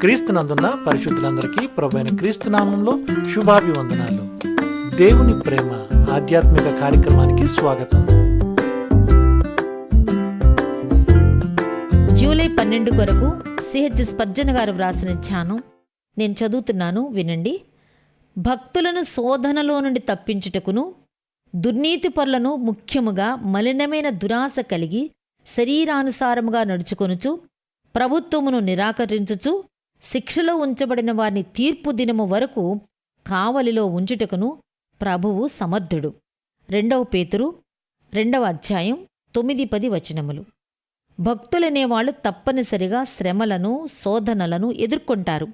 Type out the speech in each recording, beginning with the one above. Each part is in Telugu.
క్రీస్తునందున్న పరిశుద్ధులందరికీ ప్రభైన క్రీస్తునామంలో శుభాభివందనాలు. దేవుని ప్రేమ ఆధ్యాత్మిక కార్యక్రమానికి స్వాగతం. జూలై పన్నెండు కొరకు సిహెచ్ స్పర్జన గారు వ్రాసిన ధ్యానం నేను చదువుతున్నాను వినండి. భక్తులను శోధనలో నుండి తప్పించుటకును దుర్నీతి పరులను ముఖ్యముగా మలినమైన దురాశ కలిగి శరీరానుసారముగా నడుచుకొనుచు ప్రభుత్వమును నిరాకరించుచు శిక్షలో ఉంచబడిన వారిని తీర్పు దినము వరకు కావలిలో ఉంచుటకును ప్రభువు సమర్థుడు. రెండవ పేతురు రెండవ అధ్యాయం తొమ్మిది పది వచనములు. భక్తులనేవాళ్ళు తప్పనిసరిగా శ్రమలను శోధనలను ఎదుర్కొంటారు.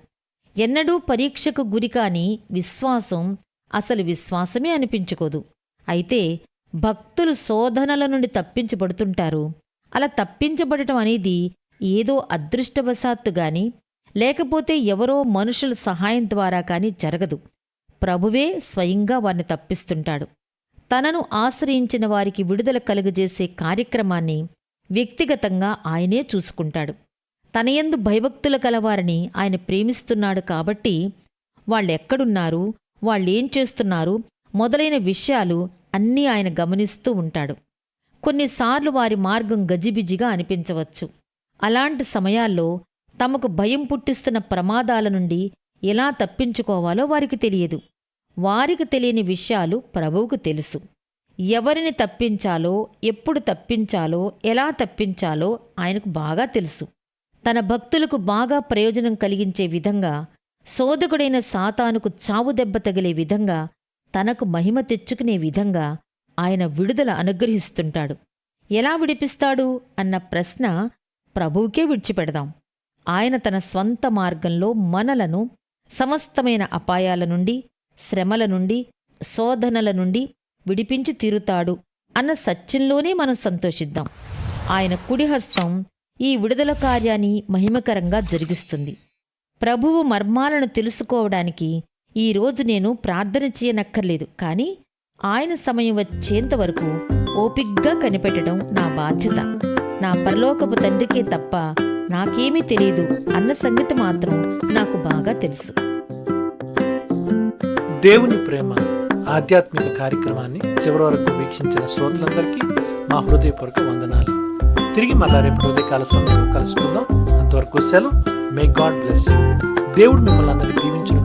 ఎన్నడూ పరీక్షకు గురికాని విశ్వాసం అసలు విశ్వాసమే అనిపించుకోదు. అయితే భక్తులు శోధనల నుండి తప్పించబడుతుంటారు. అలా తప్పించబడటం అనేది ఏదో అదృష్టవశాత్తు గాని లేకపోతే ఎవరో మనుషుల సహాయం ద్వారా కాని జరగదు. ప్రభువే స్వయంగా వారిని తప్పిస్తుంటాడు. తనను ఆశ్రయించిన వారికి విడుదల కలుగజేసే కార్యక్రమాన్ని వ్యక్తిగతంగా ఆయనే చూసుకుంటాడు. తనయందు భయభక్తుల కలవారిని ఆయన ప్రేమిస్తున్నాడు కాబట్టి వాళ్ళెక్కడున్నారు వాళ్ళేం చేస్తున్నారు మొదలైన విషయాలు అన్నీ ఆయన గమనిస్తూ ఉంటాడు. కొన్నిసార్లు వారి మార్గం గజిబిజిగా అనిపించవచ్చు. అలాంటి సమయాల్లో తమకు భయం పుట్టిస్తున్న ప్రమాదాల నుండి ఎలా తప్పించుకోవాలో వారికి తెలియదు. వారికి తెలియని విషయాలు ప్రభువుకు తెలుసు. ఎవరిని తప్పించాలో ఎప్పుడు తప్పించాలో ఎలా తప్పించాలో ఆయనకు బాగా తెలుసు. తన భక్తులకు బాగా ప్రయోజనం కలిగించే విధంగా శోధకుడైన సాతానుకు చావు దెబ్బ తగిలే విధంగా తనకు మహిమ తెచ్చుకునే విధంగా ఆయన విడుదల అనుగ్రహిస్తుంటాడు. ఎలా విడిపిస్తాడు? అన్న ప్రశ్న ప్రభువుకే విడిచిపెడదాం. ఆయన తన స్వంత మార్గంలో మనలను సమస్తమైన అపాయాల నుండి శ్రమల నుండి శోధనల నుండి విడిపించి తీరుతాడు అన్న సత్యంలోనే మనం సంతోషిద్దాం. ఆయన కుడిహస్తం ఈ విడుదల కార్యాన్ని మహిమకరంగా జరిగిస్తుంది. ప్రభువు మర్మాలను తెలుసుకోవడానికి ఈ రోజు నేను ప్రార్థన చేయనక్కర్లేదు కానీ ఆయన సమయం వచ్చేంత వరకు ఓపిగ్గా కనిపెట్టడం నా బాధ్యత. నా పరలోకపు తండ్రికే తప్ప నాకేమీ తెలియదు అన్న సంగతి మాత్రం నాకు బాగా తెలుసు. దేవుని ప్రేమ ఆధ్యాత్మిక కార్యక్రమాన్ని చివరి వరకు వీక్షించిన శ్రోతలందరికీ మా హృదయపూర్వక వందనాలు. తిరిగి మళ్ళా రేపు హృదయకాల సమయంలో కలుసుకుందాం. అంతవరకు సెలవు. మే గాడ్ బ్లెస్ యూ దేవుడు మిమ్మల్ని అందరినీ దీవించును.